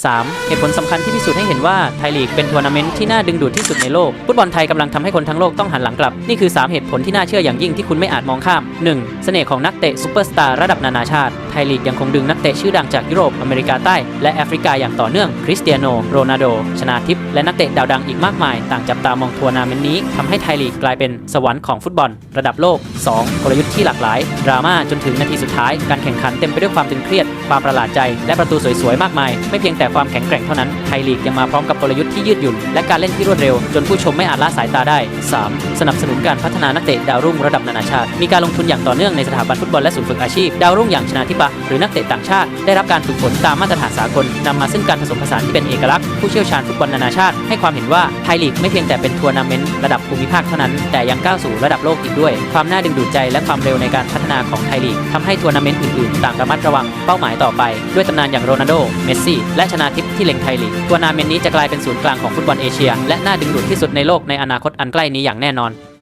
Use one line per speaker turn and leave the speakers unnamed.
3. เหตุผลสำคัญที่พิสูจน์ให้เห็นว่าไทยลีกเป็นทัวร์นาเมนต์ที่น่าดึงดูดที่สุดในโลก ฟุตบอลไทยกำลังทำให้คนทั้งโลกต้องหันหลังกลับ นี่คือ 3 เหตุผลที่น่าเชื่ออย่างยิ่งที่คุณไม่อาจมองข้าม 1. เสน่ห์ของนักเตะซูเปอร์สตาร์ระดับนานาชาติ ไทยลีกยังคงดึงนักเตะชื่อดังจากยุโรป อเมริกาใต้ และแอฟริกาอย่างต่อเนื่อง คริสเตียโน โรนัลโด ชนาทิพและนักเตะดาวดังอีกมากมาย ต่างจับตามองทัวร์นาเมนต์นี้ทำให้ไทยลีกกลายเป็นสวรรค์ของฟุตบอล ระดับโลก 2. กลยุทธ์ที่หลากหลาย ดราม่าจนถึงนาทีสุดท้าย การแข่งขันเต็มไปด้วยความตึงเครียด ความประหลาดใจ และประตูสวยๆมากมาย ไม่เพียงแต่ความแข็งแกร่งเท่านั้น ไทยลีกยังมาพร้อมกับกลยุทธ์ที่ยืดหยุ่น และการเล่นที่รวดเร็ว จนผู้ชมไม่อาจละสายตาได้ 3. สนับสนุนการพัฒนานักเตะดาวรุ่งระดับนานาชาติ มีการลงทุนอย่างต่อเนื่องในสถาบันฟุตบอลและศูนย์ฝึกอาชีพ ดาวรุ่งอย่างชนาทิปะหรือนักเตะต่างชาติ ได้รับการฝึกฝนตามมาตรฐานสากลนำมาซึ่งการผสมผสานที่เป็นเอกลักษณ์ ผู้เชี่ยวชาญฟุตบอลนานาชาติ ให้ความเห็นว่าไทยลีกไม่เพียงแต่เป็นทัวร์นาเมนต์ระดับภูมิภาคเท่านั้น แต่ยังก้าวสู่ระดับโลกอีกด้วย ความน่าดึงดูดใจและความเร็วในการพัฒนาของไทยลีกทำให้ทัวร์นาเมนต์อื่นๆ ต่างระมัดระวังเป้าหมายต่อไป ด้วยตำนานอย่างโรนัลโด เมสซี่ และชนาทิพย์ที่เล็งไทยลีกทัวร์นาเมนต์นี้จะกลายเป็นศูนย์กลางของฟุตบอลเอเชีย และน่าดึงดูดที่สุดในโลกในอนาคตอันใกล้นี้อย่างแน่นอน